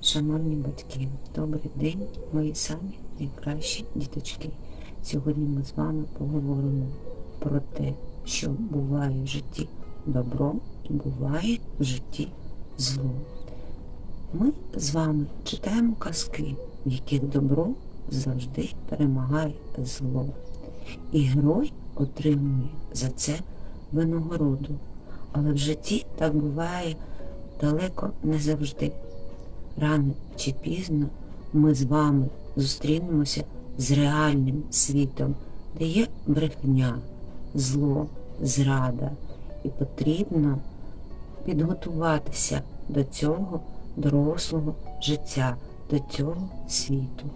Шановні батьки, добрий день, мої самі найкращі діточки. Сьогодні ми з вами поговоримо про те, що буває в житті добро і буває в житті зло. Ми з вами читаємо казки, в яких добро завжди перемагає зло. І герой отримує за це винагороду. Але в житті так буває далеко не завжди. Рано чи пізно ми з вами зустрінемося з реальним світом, де є брехня, зло, зрада, і потрібно підготуватися до цього дорослого життя, до цього світу.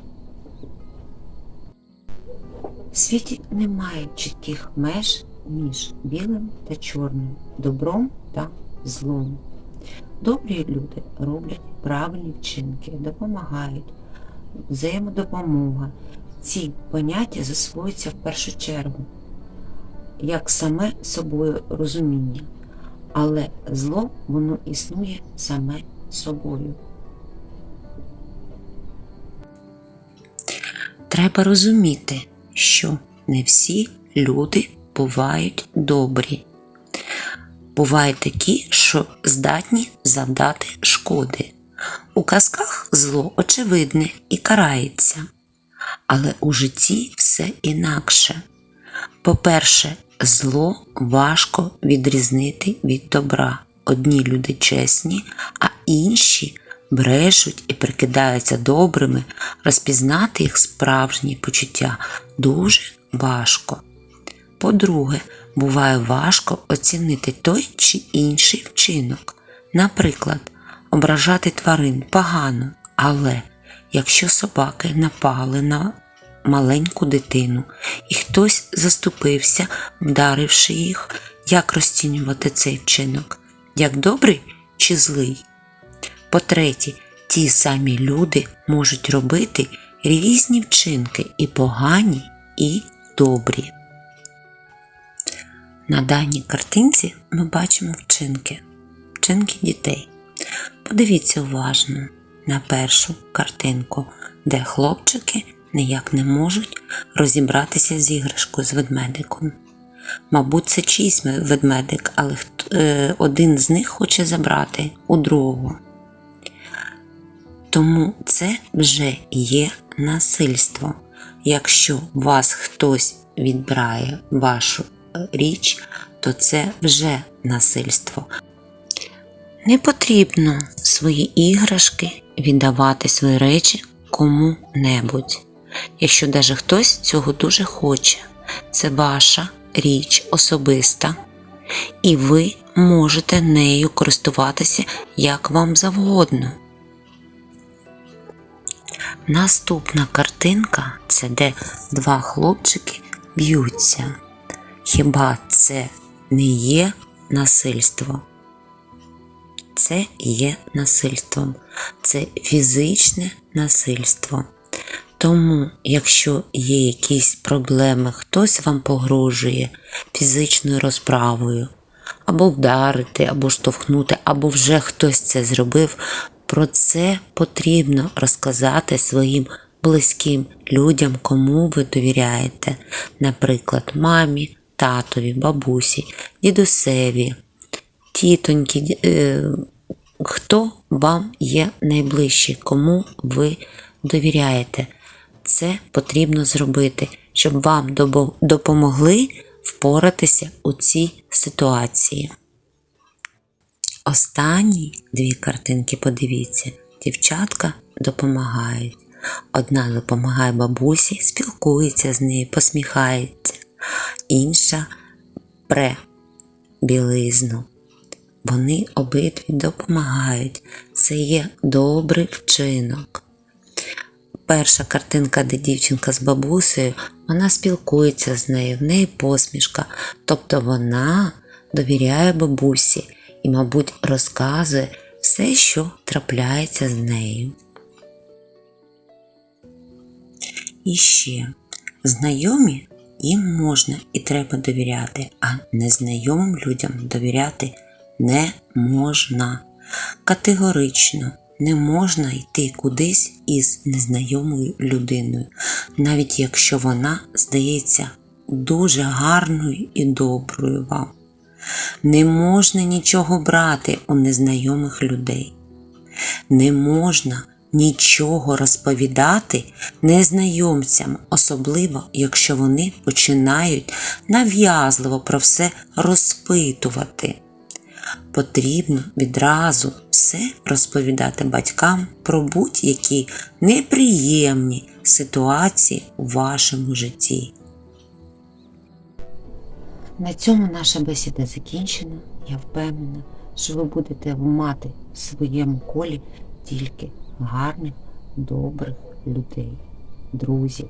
В світі немає чітких меж між білим та чорним, добром та злом. Добрі люди роблять правильні вчинки, допомагають, взаємодопомога. Ці поняття засвоюються в першу чергу, як саме собою розуміння, але зло воно існує саме собою. Треба розуміти, що не всі люди бувають добрі. Бувають такі, що здатні завдати шкоди. У казках зло очевидне і карається. Але у житті все інакше. По-перше, зло важко відрізнити від добра. Одні люди чесні, а інші брешуть і прикидаються добрими, розпізнати їх справжні почуття дуже важко. По-друге, буває важко оцінити той чи інший вчинок. Наприклад, ображати тварин погано, але якщо собаки напали на маленьку дитину і хтось заступився, вдаривши їх, як розцінювати цей вчинок? Як добрий чи злий? По-третє, ті самі люди можуть робити різні вчинки і погані, і добрі. На даній картинці ми бачимо вчинки, вчинки дітей. Подивіться уважно на першу картинку, де хлопчики ніяк не можуть розібратися з іграшкою з ведмедиком. Мабуть, це чийсь ведмедик, але е, один з них хоче забрати у другого. Тому це вже є насильство. Якщо вас хтось відбирає вашу річ, то це вже насильство. Не потрібно свої іграшки віддавати свої речі кому-небудь. Якщо навіть хтось цього дуже хоче, це ваша річ особиста, і ви можете нею користуватися як вам завгодно. Наступна картинка це де два хлопчики б'ються. Хіба це не є насильство? Це є насильством, це фізичне насильство. Тому, якщо є якісь проблеми, хтось вам погрожує фізичною розправою, або вдарити, або штовхнути, або вже хтось це зробив, про це потрібно розказати своїм близьким людям, кому ви довіряєте, наприклад, мамі, татові, бабусі, дідусеві, тітоньки, е, хто вам є найближчий, кому ви довіряєте. Це потрібно зробити, щоб вам допомогли впоратися у цій ситуації. Останні дві картинки подивіться. Дівчатка допомагають. Одна допомагає бабусі, спілкується з нею, посміхається, інша пре білизну. Вони обидві допомагають. Це є добрий вчинок. Перша картинка, де дівчинка з бабусею, вона спілкується з нею, в неї посмішка. Тобто вона довіряє бабусі і, мабуть, розказує все, що трапляється з нею. І ще знайомі їм можна і треба довіряти, а незнайомим людям довіряти не можна. Категорично не можна йти кудись із незнайомою людиною, навіть якщо вона здається дуже гарною і доброю вам. Не можна нічого брати у незнайомих людей. Не можна нічого розповідати незнайомцям, особливо якщо вони починають нав'язливо про все розпитувати. Потрібно відразу все розповідати батькам про будь-які неприємні ситуації у вашому житті. На цьому наша бесіда закінчена. Я впевнена, що ви будете мати в своєму колі тільки гарних, добрих людей, друзів,